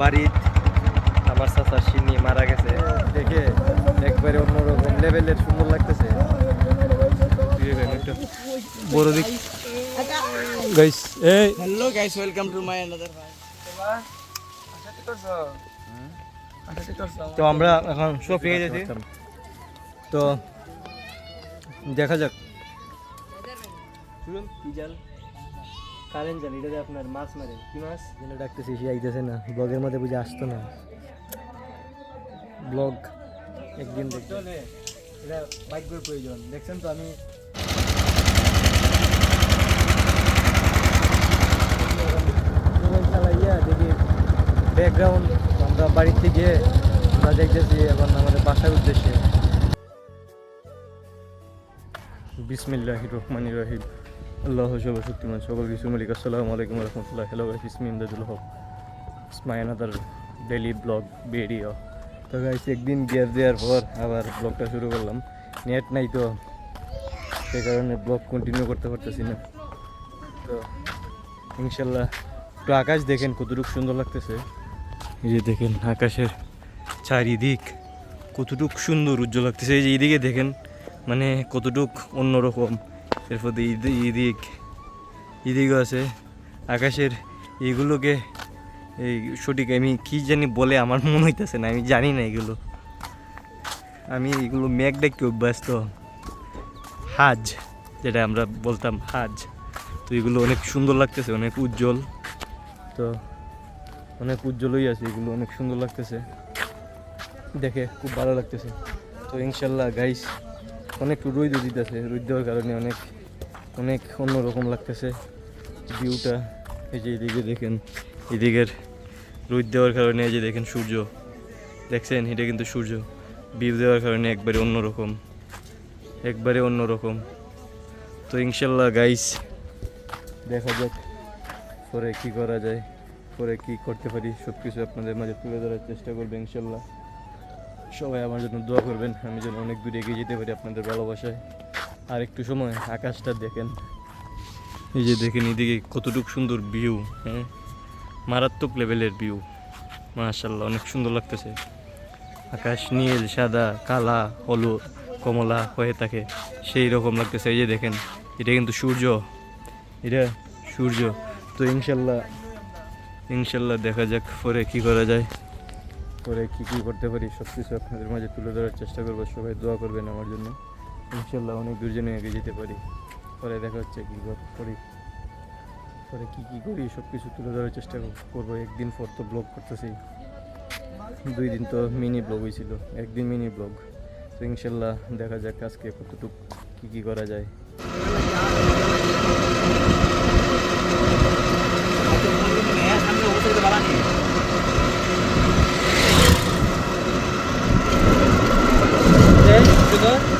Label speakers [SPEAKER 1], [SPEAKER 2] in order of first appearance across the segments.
[SPEAKER 1] বাড়িত আমার চাচার সিনি মারা গেছে। দেখে একবারে অন্যরকম লেভেলের সুন্দর লাগতেছে। বড় দিক। গাইস এই।
[SPEAKER 2] Hello guys welcome to my another
[SPEAKER 1] তো আমরা এখন শপিং এ যাচ্ছি তো দেখা যাক। কি জাল? কারেন্ট জাল এটাতে আপনার মাছ মারে কি মাছ? যেন ডাকতেছি সে আইতেছে না। ব্লগের মধ্যে বুঝে আসতো না। ব্লগ একদিন দেখতে এটা বাইকের প্রয়োজন। দেখছেন তো আমি চালাইয়া দেখি ব্যাকগ্রাউন্ড আমরা বাড়িতে গিয়ে আমরা দেখতেছি এখন আমাদের বাসার উদ্দেশ্যে। বিসমিল্লাহ রহমান রহিম। আল্লাহ সব শক্তিমান, সকল কিছু মালিক। আসসালামু আলাইকুম রহমতুল্লাহ। হ্যালো ইসমি ইমদাদুল হক। ইসমাই আনাদার ডেলি ব্লগ ভিডিও তো গাইস একদিন গ্যাপ দেওয়ার পর আবার ব্লগটা শুরু করলাম। নেট নাই তো সে কারণে ব্লগ কন্টিনিউ করতে পারতেছি না। তো ইনশাল্লাহ একটু আকাশ দেখেন কতটুকু সুন্দর লাগতেছে। এই যে দেখেন আকাশের চারিদিক কতটুক সুন্দর উজ্জ্বল লাগতেছে। এই যে এইদিকে দেখেন মানে কতটুক অন্যরকম। এরপর এদিক এদিকেও আছে। আকাশের এগুলোকে, এই সঠিক আমি কী জানি বলে আমার মনে হইতেছে না, আমি জানি না এগুলো। আমি এগুলো মেঘ ডেকে অভ্যাস তো হাজ, যেটা আমরা বলতাম হাজ। তো এগুলো অনেক সুন্দর লাগতেছে, অনেক উজ্জ্বল। তো অনেক উজ্জ্বলই আছে, এগুলো অনেক সুন্দর লাগতেছে। দেখে খুব ভালো লাগতেছে। তো ইনশাল্লাহ গাইস অনেক রোদ দিতেছে, রোদ দেওয়ার কারণে অনেক অনেক অন্যরকম লাগতেছে ভিউটা এই যে এদিকে দেখেন এদিকের রোদ দেওয়ার কারণে এই যে দেখেন সূর্য। দেখছেন? এটা কিন্তু সূর্য। ভিউ দেওয়ার কারণে একবারে অন্যরকম। একবারে অন্যরকম। তো ইনশাল্লাহ গাইস দেখা যাক পরে কি করা যায়, পরে কি করতে পারি। সব কিছু আপনাদের মাঝে তুলে ধরার চেষ্টা করব ইনশাল্লাহ। সবাই আমার জন্য দোয়া করবেন, আমি যেন অনেক দূরে এগিয়ে যেতে পারি আপনাদের ভালোবাসায়। আর একটু সময়, আকাশটা দেখেন। এই যে দেখেন এদিকে কতটুকু সুন্দর ভিউ হ্যাঁ? মারাত্মক লেভেলের ভিউ মাশাল্লাহ অনেক সুন্দর লাগতেছে। আকাশ নীল, সাদা, কালা, হলুদ, কমলা হয়ে থাকে, সেই রকম লাগতেছে। এই যে দেখেন, এটা কিন্তু সূর্য। এটা সূর্য। তো ইনশাল্লাহ ইনশাল্লাহ দেখা যাক পরে কি করা যায়। পরে কি কি করতে পারি সব কিছু আপনাদের মাঝে তুলে ধরার চেষ্টা করব। সবাই দোয়া করবেন আমার জন্য। ইনশাল্লাহ অনেক দূর জন্য এগিয়ে যেতে পারি। পরে দেখা হচ্ছে কী করি। পরে কি কি করি সব কিছু তুলে ধরার চেষ্টা করব। একদিন পর তো ব্লগ করতেছি। দুই দিন তো মিনি ব্লগ হয়েছিল একদিন মিনি ব্লগ তো ইনশাল্লাহ দেখা যাক আজকে কতটুকু কী কী করা যায়।
[SPEAKER 2] আমি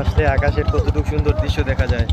[SPEAKER 1] আসলে আকাশের কতটুকু সুন্দর দৃশ্য দেখা যায়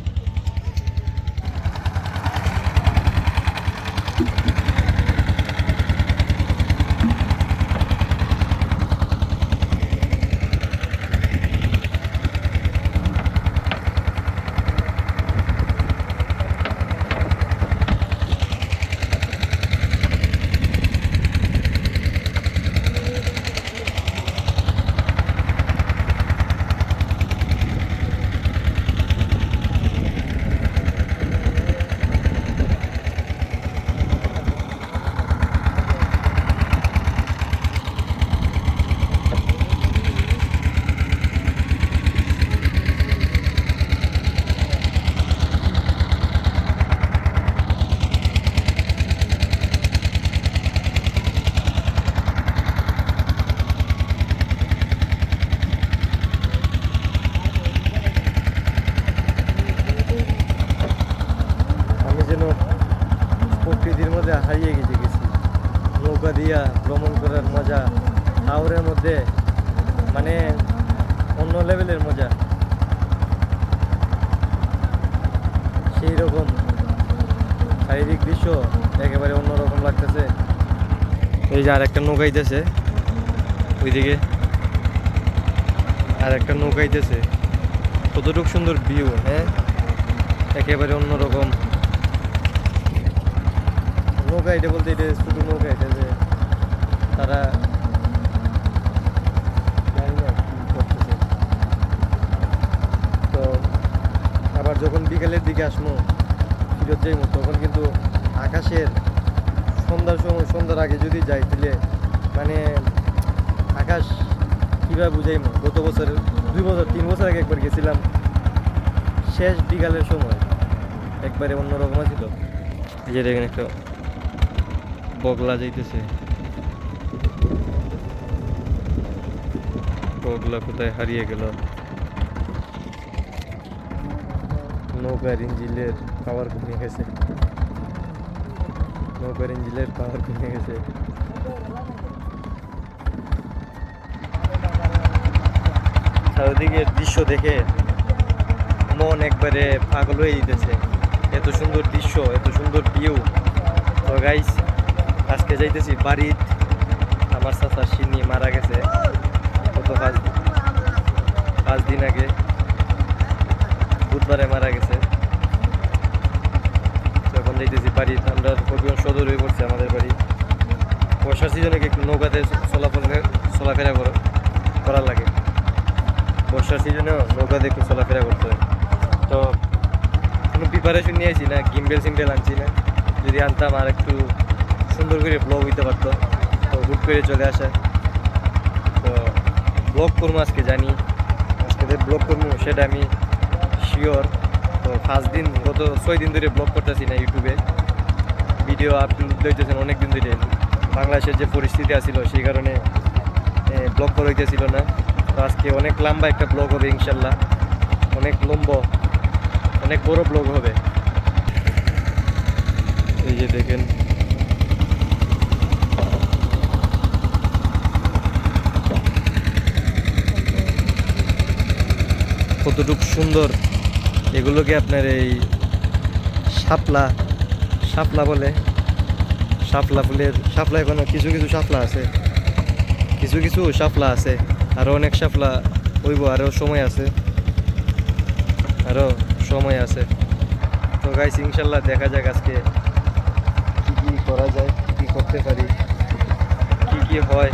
[SPEAKER 1] আমি যেন প্রকৃতির মধ্যে হারিয়ে গেছি গেছি নৌকা দিয়া ভ্রমণ করার মজা হাওড়ের মধ্যে মানে অন্য লেভেলের মজা সেই রকম শারীরিক দৃশ্য একেবারে অন্যরকম লাগতেছে এই যে আর একটা নৌকা আইতেছে ওইদিকে আর একটা নৌকা আইতেছে। কতটুকু সুন্দর ভিউ হ্যাঁ? একেবারে অন্যরকম। নৌকা এটা বলতে এটা শুধু নৌকা এটা যে তারা তো আবার যখন বিকেলের দিকে আসব, ফিরত যাইমো তখন কিন্তু আকাশের সন্ধ্যার সময়, সন্ধ্যার আগে যদি যাই, তাহলে মানে আকাশ কীভাবে বুঝাইমো? গত বছর দুই বছর তিন বছর আগে একবার গেছিলাম। শেষ বিকালের সময় একবারে অন্যরকম ছিল। এই যে দেখেন একটা বগলা যাইতেছে। বগলা কোথায় হারিয়ে গেল? নৌকার ইঞ্জিলের পাওয়ার কমে গেছে। নৌকার ইঞ্জিলের পাওয়ার কমে গেছে। চারিদিকের দৃশ্য দেখে মন একবারে পাগল হয়ে যেতেছে। এত সুন্দর দৃশ্য, এত সুন্দর ভিউ তো গাইস আজকে যাইতেছি বাড়ির। আমার চাচার সিনি মারা গেছে গত পাঁচ পাঁচ দিন আগে। বুধবারে মারা গেছে। এখন যাইতেছি বাড়ি আমরা হবিগঞ্জ সদর হয়ে পড়ছে আমাদের বাড়ি। বর্ষার সিজনে একটু নৌকাতে চলাফল চলাফেরা করা লাগে? বর্ষার সিজনেও নৌকাতে একটু চলাফেরা করতে হয়। তো কোনো প্রিপারেশন নিয়ে আসি না গিম্বেল সিম্বেল আনছি না। যদি আনতাম আর একটু সুন্দর করে ব্লগ হইতে পারতো। তো হুট করে চলে আসা। তো ব্লগ করব আজকে, জানি। আজকে ব্লগ করব সেটা আমি শিওর তো পাঁচ দিন, গত ছয় দিন ধরে ব্লগ করতেছি না ইউটিউবে। ভিডিও আপলোড দিতেছেন অনেক দিন ধরে। বাংলাদেশের যে পরিস্থিতি আছিল, সেই কারণে ব্লগ করা হইতেছিল না। তো আজকে অনেক লম্বা একটা ব্লগ হবে, ইনশাল্লাহ। অনেক লম্ব, অনেক বড় ব্লগ হবে। এই যে দেখেন। কতটুক সুন্দর। এগুলোকে আপনার এই শাপলা শাপলা বলে। শাপলা ফুলের শাপলা এখনও কিছু কিছু শাপলা আছে? কিছু কিছু শাপলা আছে। আরও অনেক শাপলা হইব আরও সময় আছে। আরও সময় আছে। তো গাইস ইনশাল্লাহ দেখা যাক আজকে কী কী করা যায়, কী কী করতে পারি, কী কী হয়।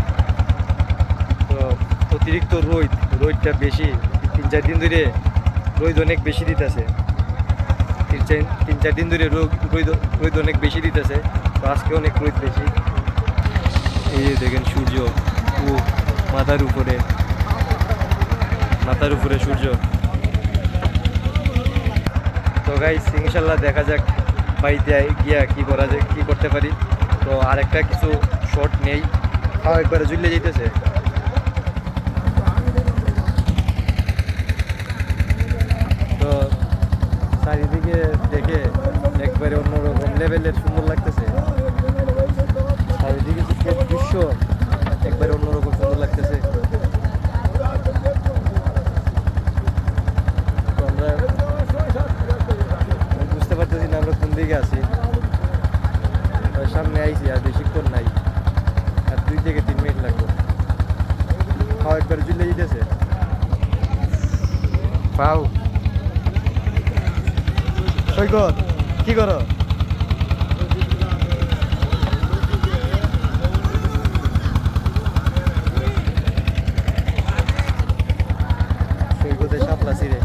[SPEAKER 1] তো অতিরিক্ত রোদ, রোদটা বেশি, তিন চার দিন ধরে রোদ অনেক বেশি দিতেছে। তিন চার তিন চার দিন ধরে রোদ রোদ অনেক বেশি দিতেছে। তো আজকে অনেক রোদ বেশি। এই দেখেন সূর্য ও মাথার উপরে। মাথার উপরে সূর্য। তো গাইস ইনশাল্লাহ দেখা যাক বাড়িতে গিয়া কি করা যায়, কি করতে পারি। তো আরেকটা কিছু শর্ট নেই। খাওয়া একবারে ঝুলে যেতেছে তো চারিদিকে দেখে একবারে অন্যরকম লেভেলের সুন্দর লাগতেছে। চারিদিকে দৃশ্য একবারে অন্যরকম সুন্দর লাগতেছে। বুঝতে পারতেছি না আমরা কোন দিকে আছি। সামনে আইছি আর বেশিক্ষণ নাই। আর দুই থেকে তিন মিনিট লাগবে। খাওয়া একবার জুলে যেতেছে। পাও কি করো সৈকতে শাপলা ছিঁড়ে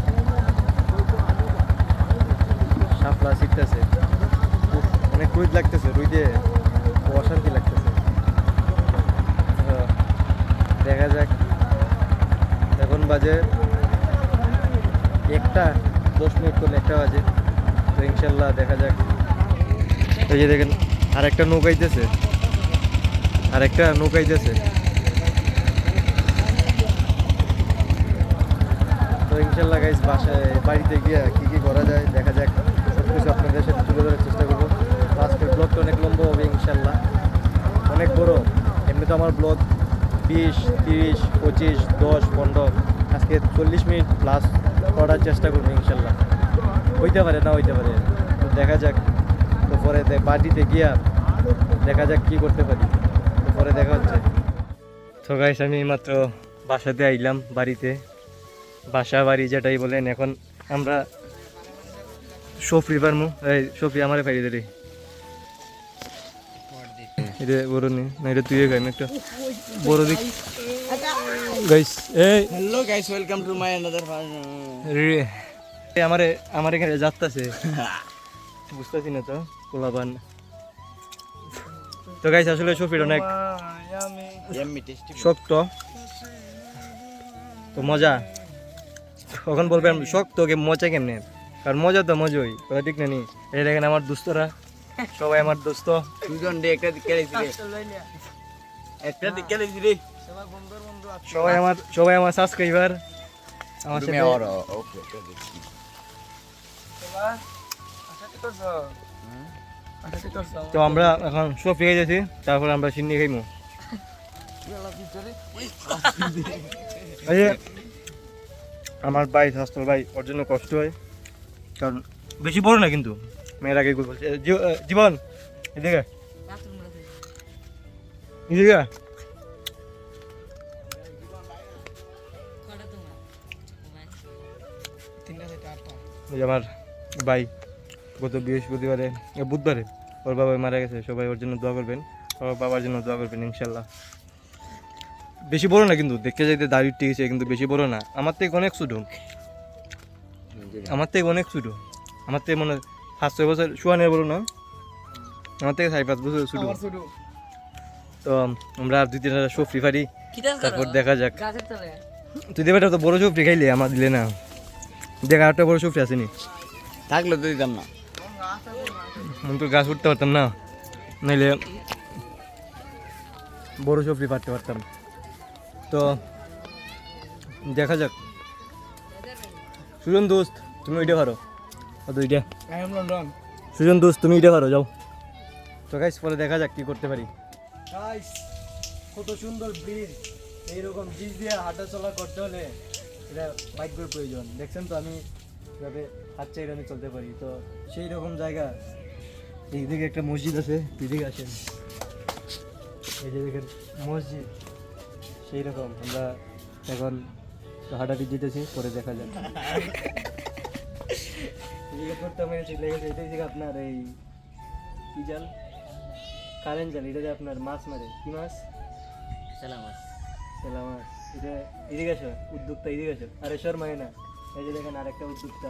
[SPEAKER 1] উফ, অনেক রুইদ লাগতেছে রুইদে অশান্তি লাগতেছে। দেখা যাক। এখন বাজে একটা দশ মিনিট করলে একটা বাজে। তো ইনশাল্লাহ দেখা যাক। এই যে দেখেন আরেকটা নৌকাইতেছে আরেকটা নৌকাইতেছে তো ইনশাল্লাহ গাইজ বাসায় বাড়িতে গিয়ে কী কী করা যায় দেখা যাক। কিছু আপনাদের সাথে তুলে ধরার চেষ্টা করব। আজকের ব্লগটা অনেক লম্বা হবে, ইনশাল্লাহ। অনেক বড়। এমনি তো আমার ব্লগ বিশ, তিরিশ, পঁচিশ, দশ, পনেরো, আজকে চল্লিশ মিনিট প্লাস করার চেষ্টা করব, ইনশাল্লাহ। হইতে পারে, না হইতে পারে। দেখা যাক। তো পরে বাড়িতে গিয়া দেখা যাক কি করতে পারি। তো পরে দেখা হচ্ছে। তো গাইস আমি মাত্র বাসাতে আইলাম, বাড়িতে। বাসা বাড়ি যেটাই বলেন, এখন আমরা সফরি পারমু? এই সফরি আমারে পাই দে এটা বড় নি না এটা তুই গাই একটা। বড় দিক গাইস এই
[SPEAKER 2] hello guys welcome to my another
[SPEAKER 1] রে আমারে আমার এখানে যাত্তাছে। বুঝতেছি না তো পোলাবান তো গাইস আসলে সফির অনেক শক্ত। তো মজা। কখন বলবেন শক্ত কে মজা কেমনে? কারণ মজা তো মজাই কথা ঠিক না নি? এই দেখেন আমার দোস্তরা সবাই আমার দোস্ত।
[SPEAKER 2] দুজন ডে একটা দিকে লেছি রে। একটা দিকে লেছি রে।
[SPEAKER 1] সবাই আমার সবাই আমার সাবস্ক্রাইবার আমার সাথে
[SPEAKER 2] আর ওকে
[SPEAKER 1] তো আমরা এখন সব ফিরে গেছি তারপর আমরা সিন্নি খাইমু। আমার ভাই স্বাস্থ্য ভাই ওর জন্য কষ্ট হয়। কারণ বেশি বড় না কিন্তু? মেয়ের আগে বলছে। এ, জীব- জীবন এদিকে এদিকে আমার ভাই গত বৃহস্পতিবারে বুধবারে ওর বাবা মারা গেছে সবাই ওর জন্য দোয়া করবেন। ওর বাবার জন্য দোয়া করবেন ইনশাল্লাহ বেশি বড় না কিন্তু দেখতে যাইতে দাড়ি ঠিক আছে কিন্তু বেশি বড় না। আমার থেকে অনেক ছোটো। আমার থেকে অনেক ছোটো। আমার থেকে মনে হয় পাঁচ ছয় বছর সোয়ানের বলো না? আমার থেকে সাড়ে পাঁচ বছর ছোটো। তো আমরা আর দুই তিন সফরি ফারি তারপর দেখা যাক। তুই দেবে তো বড় সফরি খাইলে আমার দিলে না। দেখ আর একটা বড় সফরি আসেনি
[SPEAKER 2] থাকলে তো দিতাম না।
[SPEAKER 1] আমি তো গাছ উঠতে পারতাম না। নাইলে বড় সফরি পারতে পারতাম। তো দেখা যাক। সুজন দোস্ত তুমি ওইটা পারো।
[SPEAKER 2] আই এম লন্ডন
[SPEAKER 1] সুজন দোস্ত তুমি ওইটা পারো যাও। তো গাইস পরে দেখা যাক কি করতে পারি। গাইস কত সুন্দর ব্রিজ এইরকম ব্রিজ দিয়ে হাঁটা চলা করতে হলে এটা বাইকের প্রয়োজন। দেখছেন তো আমি কীভাবে হাত চাইলে আমি চলতে পারি। তো সেই রকম জায়গা। এইদিকে একটা মসজিদ আছে এদিকে আসেন। এই যে দেখেন মসজিদ সেই রকম আমরা এখন হাঁটাটি যেতেছি পরে দেখা যাক। এদিকে করতে মেরেছি লেগেছে এটা দিকে আপনার এই কি জাল? কারেন্ট জাল এটা যে আপনার মাছ মারে কি মাছ? সেলা মাছ এটা এদিকে আসো উদ্যোক্তা এদিকে আসো আরে সর মানে না এই যে দেখেন আরেকটা উদ্যোক্তা।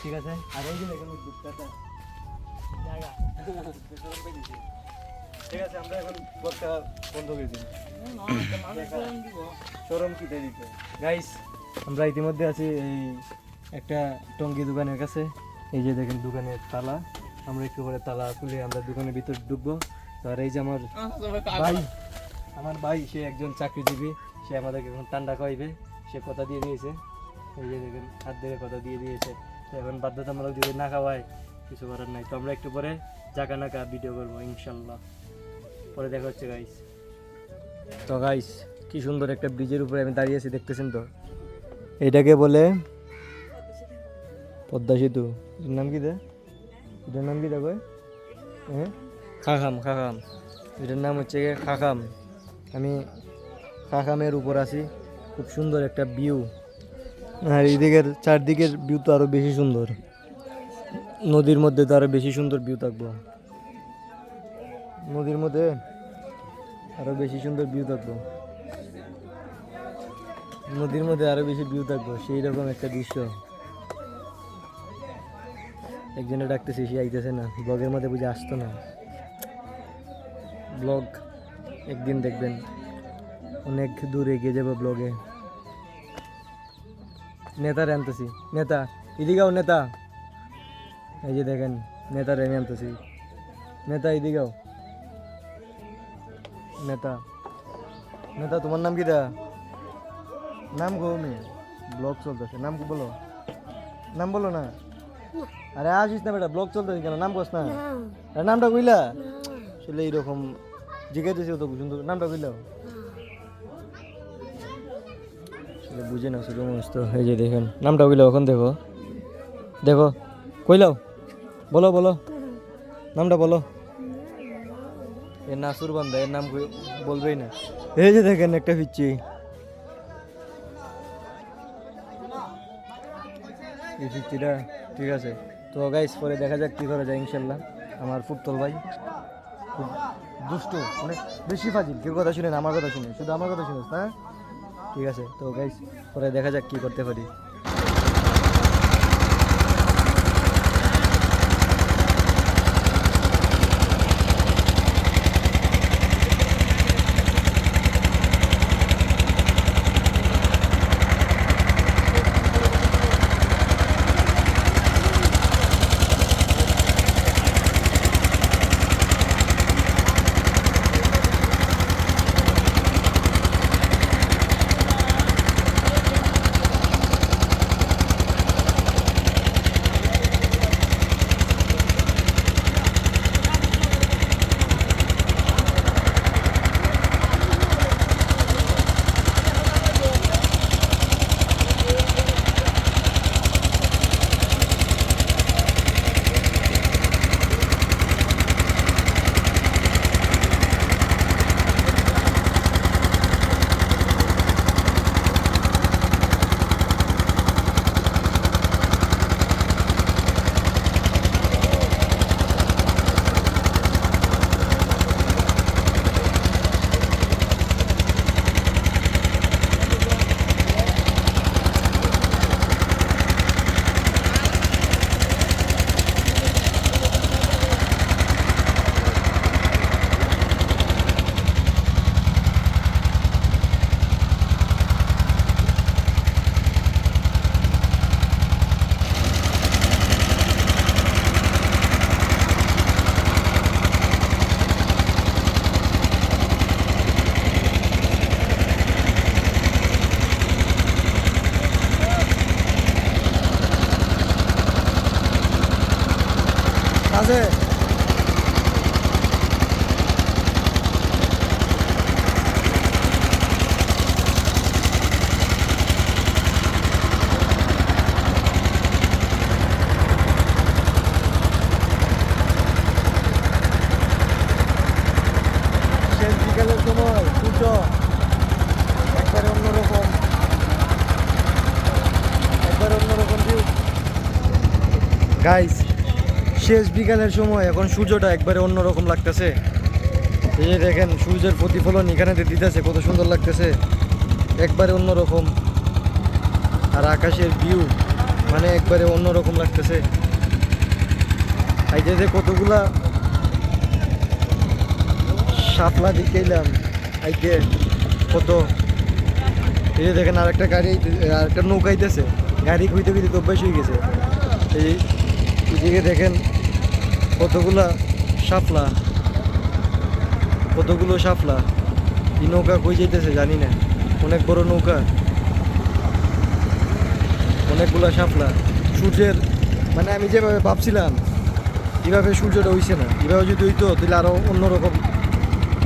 [SPEAKER 1] ঠিক আছে? আর এই যে দেখেন উদ্যোক্তাটা। ঠিক আছে, আমরা এখন বন্ধ করে দিই। কিতে দিতে? গাইস আমরা ইতিমধ্যে আছি এই একটা টঙ্গি দোকানের কাছে। এই যে দেখেন দোকানের তালা। আমরা একটু করে তালা খুলে আমরা দোকানের ভিতর তো আর এই যে আমার ভাই আমার ভাই, সে একজন চাকরিজীবী। সে আমাদেরকে এখন ঠান্ডা খাইবে সে কথা দিয়ে দিয়েছে। এই যে দেখেন, হাত ধরে কথা দিয়ে দিয়েছে।
[SPEAKER 3] তো এখন বাধ্যতামূলক যদি না খাওয়ায়, কিছু করার নাই। তো আমরা একটু পরে জাকা নাকা ভিডিও করব, ইনশাল্লাহ। পরে দেখা হচ্ছে গাইস
[SPEAKER 1] তো গাইস কি সুন্দর একটা ব্রিজের উপরে আমি দাঁড়িয়ে আছি দেখতেছেন তো? এটাকে বলে পদ্মা সেতু। এর নাম কি দে এটার নাম কি দেখো? হ্যাঁ খাখাম খাখাম। এটার নাম হচ্ছে গিয়ে খাখাম। আমি খাখামের উপর আছি খুব সুন্দর একটা ভিউ আর এইদিকের চারদিকের ভিউ তো আরও বেশি সুন্দর। নদীর মধ্যে তো আরও বেশি সুন্দর ভিউ থাকব। নদীর মধ্যে আরও বেশি সুন্দর ভিউ থাকব। নদীর মধ্যে আরও বেশি ভিউ থাকব, সেই রকম একটা দৃশ্য। একজনে ডাকতেছি, সে আইতেছে না। ব্লগের মধ্যে বুঝে আসতো না। ব্লগ একদিন দেখবেন। অনেক দূর এগিয়ে যাব ব্লগে। নেতারে আনতেছি। নেতা এদিকেও নেতা। এই যে দেখেন নেতারে আমি আনতেছি। নেতা এদিকেও নেতা। নেতা তোমার নাম কি দা নাম গো মেয়ে ব্লগ চলতেছে। নাম কি বলো। নাম বলো না। আরে আসিস না বেটা ব্লগ চলতেছে কেন? নাম কস না? আরে নামটা কইলা? আসলে এইরকম জিজ্ঞাসা তো। সুন্দর নামটা কইলাও আসলে বুঝে না ছোটো মানুষ তো এই যে দেখেন নামটা কইলাও এখন দেখো? দেখো কইলাও। বলো বলো। নামটা বলো। এর নাসুর বান্দা এর নাম বলবেই না। এই যে দেখেন একটা পিচ্ছি এই পিচ্ছিটা ঠিক আছে। তো গাইস পরে দেখা যাক কি করা যায় ইনশাল্লাহ। আমার ফুটতল ভাই খুব দুষ্টু মানে বেশি ফাজিল। কেউ কথা শুনেন আমার কথা শুনে শুধু আমার কথা শুনিস না ঠিক আছে তো গাইস পরে দেখা যাক কি করতে পারি। শেষ বিকালের সময়, এখন সূর্যটা একবারে অন্যরকম লাগতেছে। এই যে দেখেন, সূর্যের প্রতিফলন এখানে দিতেছে, কত সুন্দর লাগতেছে। একবারে অন্যরকম। আর আকাশের ভিউ মানে একবারে অন্যরকম লাগতেছে। এই যে কতগুলা শাপলা দিকে এলাম আইতে কত। এই যে দেখেন, আরেকটা গাড়ি আরেকটা নৌকা আইতেছে। গাড়ি খুঁজতে খুঁজতে অভ্যাস হয়ে গেছে। এই এদিকে দেখেন কতগুলা শাপলা? কতগুলো সাপলা এই নৌকা কই যেতেছে জানি না। অনেক বড় নৌকা। অনেকগুলা সাপলা সূর্যের মানে আমি যেভাবে ভাবছিলাম, এভাবে সূর্যটা হইছে না। এভাবে যদি হইতো, তাহলে আরও অন্যরকম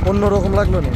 [SPEAKER 1] অন্যরকম লাগল না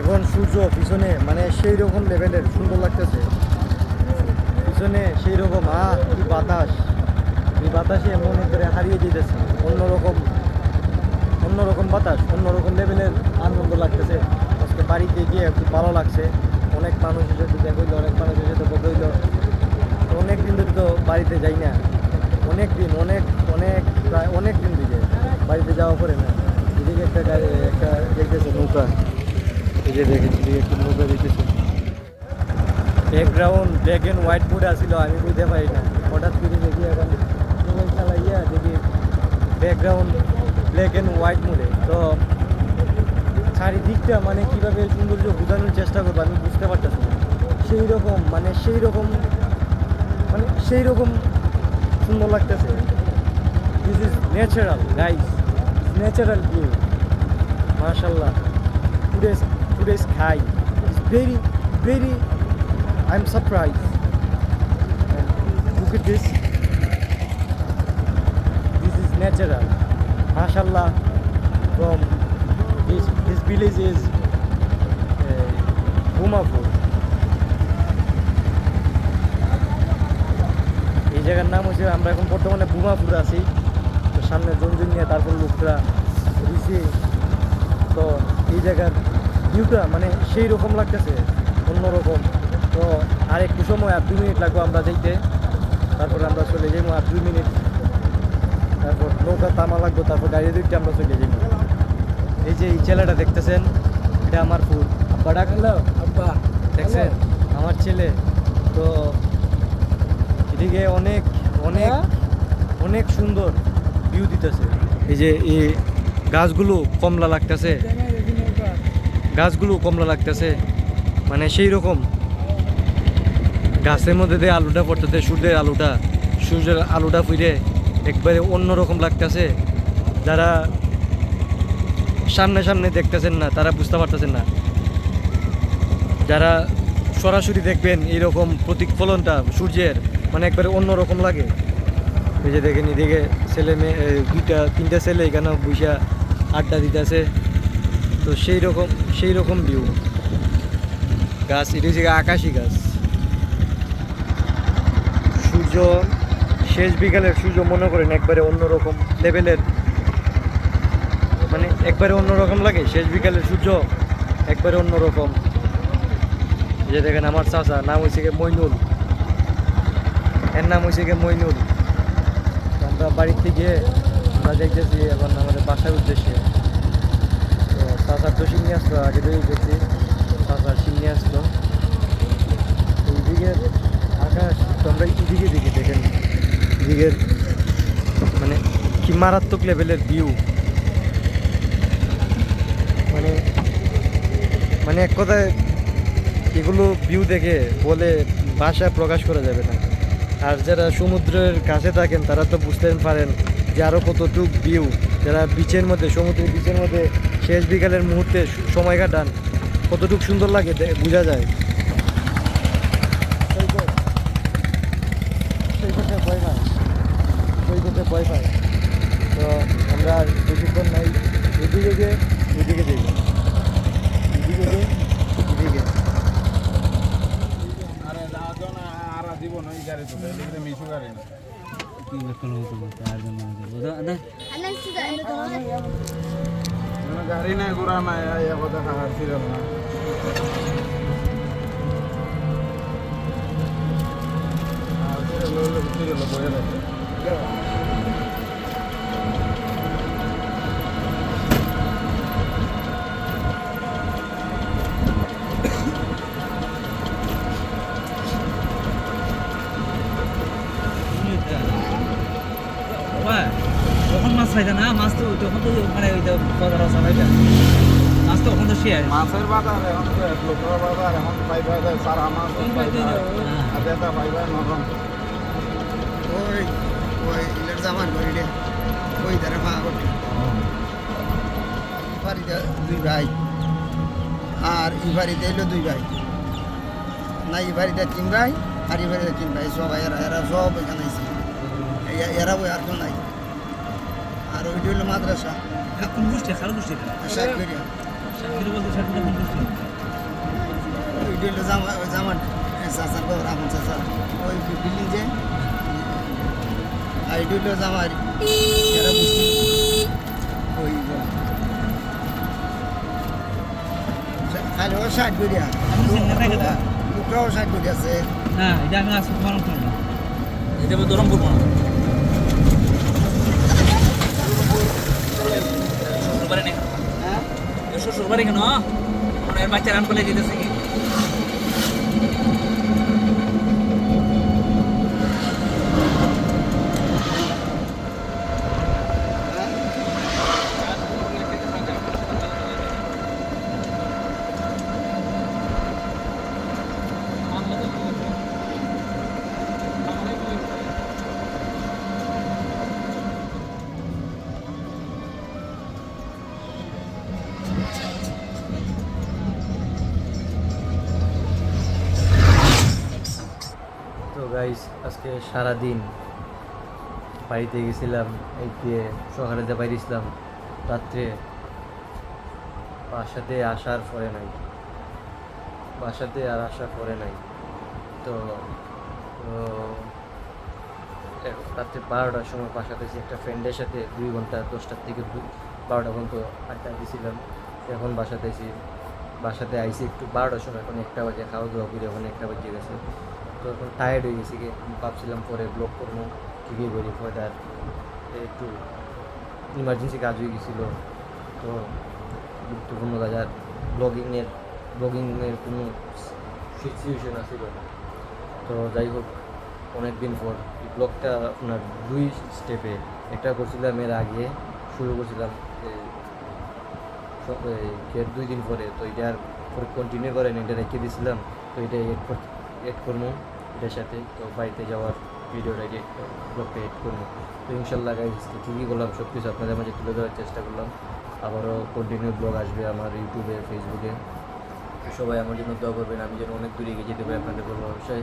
[SPEAKER 1] এখন সূর্য পিছনে মানে সেই রকম লেভেলের সুন্দর লাগতেছে পিছনে সেই রকম আহ কি বাতাস এই বাতাসে মনে করে হারিয়ে দিতেছে অন্যরকম অন্যরকম বাতাস অন্যরকম লেভেলের আনন্দ লাগতেছে আজকে বাড়িতে গিয়ে একটু ভালো লাগছে অনেক মানুষের সাথে দেখা হইল অনেক মানুষের সাথে কথা হইল অনেক দিন ধরে তো বাড়িতে যাই না, অনেক দিন, অনেক অনেক, প্রায় অনেক দিন দিকে বাড়িতে যাওয়া পরে না। এদিকে একটা একটা দেখতেছে নৌকা। এই যে দেখেন, এদিকে একটা নৌকা দেখতেছে ব্যাকগ্রাউন্ড ব্ল্যাক অ্যান্ড হোয়াইট মোডে আসছিল আমি বুঝতে পারি না। হঠাৎ করে দেখি এখন মোবাইল চালাইয়া দেখি ব্যাকগ্রাউন্ড ব্ল্যাক অ্যান্ড হোয়াইট মোডে তো চারিদিকটা মানে কীভাবে সৌন্দর্য বোঝানোর চেষ্টা করব আমি বুঝতে পারতেছি না। সেই রকম মানে সেই রকম মানে সেই রকম সুন্দর লাগতেছে। This is natural guys natural view মার্শাল্লাহ টুডেস টুডেস খাই is very very I am surprise look this this is natural মার্শাল্লাহ from this this village is Humapur জায়গার নাম হচ্ছে আমরা এখন বর্তমানে বুমাপুর আছি। তো সামনে জঞ্জুন নিয়ে তারপর লোকরা দিছে তো এই জায়গার ভিউটা মানে সেই রকম লাগতেছে অন্যরকম। তো আর একটু সময় আর দুই মিনিট লাগবো আমরা যাইতে। তারপর আমরা চলে যাব আর দুই মিনিট। তারপর নৌকা তামা লাগবো তারপর গাড়ি দুইটা আমরা চলে যাব এই যে এই ছেলেটা দেখতেছেন এটা আমার ফুল। আব্বা ডাকলো আব্বা। দেখছেন? আমার ছেলে। তো এদিকে অনেক অনেক অনেক সুন্দর ভিউ দিতেছে। এই যে এই গাছগুলো কমলা লাগতেছে। গাছগুলো কমলা লাগতেছে। মানে সেই রকম। গাছের মধ্যে দিয়ে আলুটা পড়তেছে সূর্যের আলুটা। সূর্যের আলুটা ফুইরে একবারে অন্যরকম লাগতেছে। যারা সামনে সামনে দেখতেছেন না তারা বুঝতে পারতেছেন না। যারা সরাসরি দেখবেন এইরকম প্রতিফলনটা সূর্যের মানে একবারে অন্যরকম লাগে। এই যে দেখেন এদিকে ছেলে মেয়ে দুইটা, তিনটা ছেলে এখানে বৈশা আড্ডা দিতেছে। তো সেই রকম সেই রকম ভিউ গাছ, এটা হচ্ছে আকাশি গাছ। সূর্য, শেষ বিকালের সূর্য মনে করেন একবারে অন্যরকম লেভেলের মানে একবারে অন্যরকম লাগে, শেষ বিকালের সূর্য একবারে অন্যরকম। যে দেখেন আমার চাচা, নাম হয়েছে মইনুল। এর নাম হয়েছে গিয়ে মইনুল। আমরা বাড়িতে গিয়ে আমরা দেখতেছি এখন আমাদের বাসার উদ্দেশ্যে। তো চাচার তো সিমনি আসলো, আগে থেকে দেখছি চাচার সিমনি আসলো। তো এইদিকের আকাশ, তো আমরা এদিকে দেখি, দেখেন। এদিকের মানে কি মারাত্মক লেভেলের ভিউ মানে মানে এক কথায় এগুলো ভিউ দেখে বলে ভাষা প্রকাশ করা যাবে না। আর যারা সমুদ্রের কাছে থাকেন, তারা তো বুঝতে পারেন যে আরও কতটুক ভিউ যারা বিচের মধ্যে, সমুদ্রের বিচের মধ্যে শেষ বিকালের মুহূর্তে সময় কাটান, কতটুক সুন্দর লাগে বোঝা যায়। ভয় পায়। ভয় পায়।
[SPEAKER 4] গাড়ি নাই ঘোরা নাই এই কথা খাবার ছিল না আর ছিল লোক ছিল বয়ে থাকে
[SPEAKER 5] মাছের বাজার এখন তো এক লোকের বাজার এখন পাইবা যায় সারা মাছ আর এটা পাইবা নরম।
[SPEAKER 6] ওই ওই ইলের জামান করি রে ওই ধারে মা বাড়িতে দুই ভাই। আর ই বাড়িতে এলো দুই ভাই। না এই বাড়িতে তিন ভাই আর এই বাড়িতে তিন ভাই। সবাই এরা এরা সব এখানে আছে। এরা ওই আর কেউ নাই। আর ওইটি হলো মাদ্রাসা।
[SPEAKER 2] কোন গোষ্ঠী? খারাপ গোষ্ঠী শান্তির বলতে
[SPEAKER 6] জামা ওই জামান চাচার ঘর আমার চাচা। ওই বিল্ডিং যে। আর এটি জামার ওই। খালি ও ষাট
[SPEAKER 2] তা।
[SPEAKER 6] লোকটাও ষাট করিয়া আছে।
[SPEAKER 2] না এটা আমি আসলে তোমার এটা আমি দরম করব না কেন মানে বাচ্চা রান পেলে যেতেছে।
[SPEAKER 1] আজকে সারা দিন বাড়িতে গেছিলাম এই দিয়ে সকালে যে বাইরেছিলাম রাত্রে বাসাতে আসার পরে নাই। বাসাতে আর আসার পরে নাই। তো রাত্রে বারোটার সময় বাসাতে একটা ফ্রেন্ডের সাথে দুই ঘণ্টা, দশটার থেকে বারোটা পর্যন্ত আড্ডা দিয়েছিলাম। এখন বাসাতে এসে বাসাতে আইসি একটু বারোটার সময়, এখন একটা বাজে খাওয়া দাওয়া করে এখন একটা বাজে গেছে। তো এখন টায়ার্ড হয়ে গেছি গে ভাবছিলাম পরে ব্লগ করব কী কী করি একটু ইমার্জেন্সি কাজ হয়ে গেছিল। তো গুরুত্বপূর্ণ কাজ, আর ব্লগিংয়ের ব্লগিংয়ের কোনো সিচুয়েশন আসছিল না। তো যাই হোক অনেক দিন পর এই ব্লগটা আপনার দুই স্টেপে একটা করছিলাম এর আগে, শুরু করছিলাম দুই দিন পরে। তো এটা আর কন্টিনিউ করেন, এটা রেখে দিয়েছিলাম তো এটা এড এড করব এটার সাথে। তো বাড়িতে যাওয়ার ভিডিওটা এডিট ব্লগটা এড করব। তো ইনশাল্লাহ গাইজ কী কী করলাম সব কিছু আপনাদের মাঝে তুলে ধরার চেষ্টা করলাম। আবারও কন্টিনিউ ব্লগ আসবে আমার ইউটিউবে ফেসবুকে সবাই আমার জন্য দোয়া করবেন, আমি যেন অনেক দূরে এগিয়ে যেতে পারি আপনাদের বলব অবশ্যই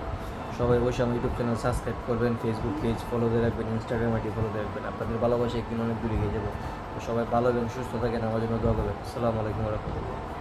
[SPEAKER 1] সবাই অবশ্যই আমার ইউটিউব চ্যানেল সাবস্ক্রাইব করবেন ফেসবুক পেজ ফলো দিয়ে রাখবেন ইনস্টাগ্রাম আইডি ফলো দিয়ে রাখবেন। আপনাদের ভালোবাসা একদিন অনেক দূরে এগিয়ে যাব। তো সবাই ভালো এবং সুস্থ থাকেন, আমার জন্য দোয়া করবেন। আসসালামু আলাইকুম রহমতুল্লাহ।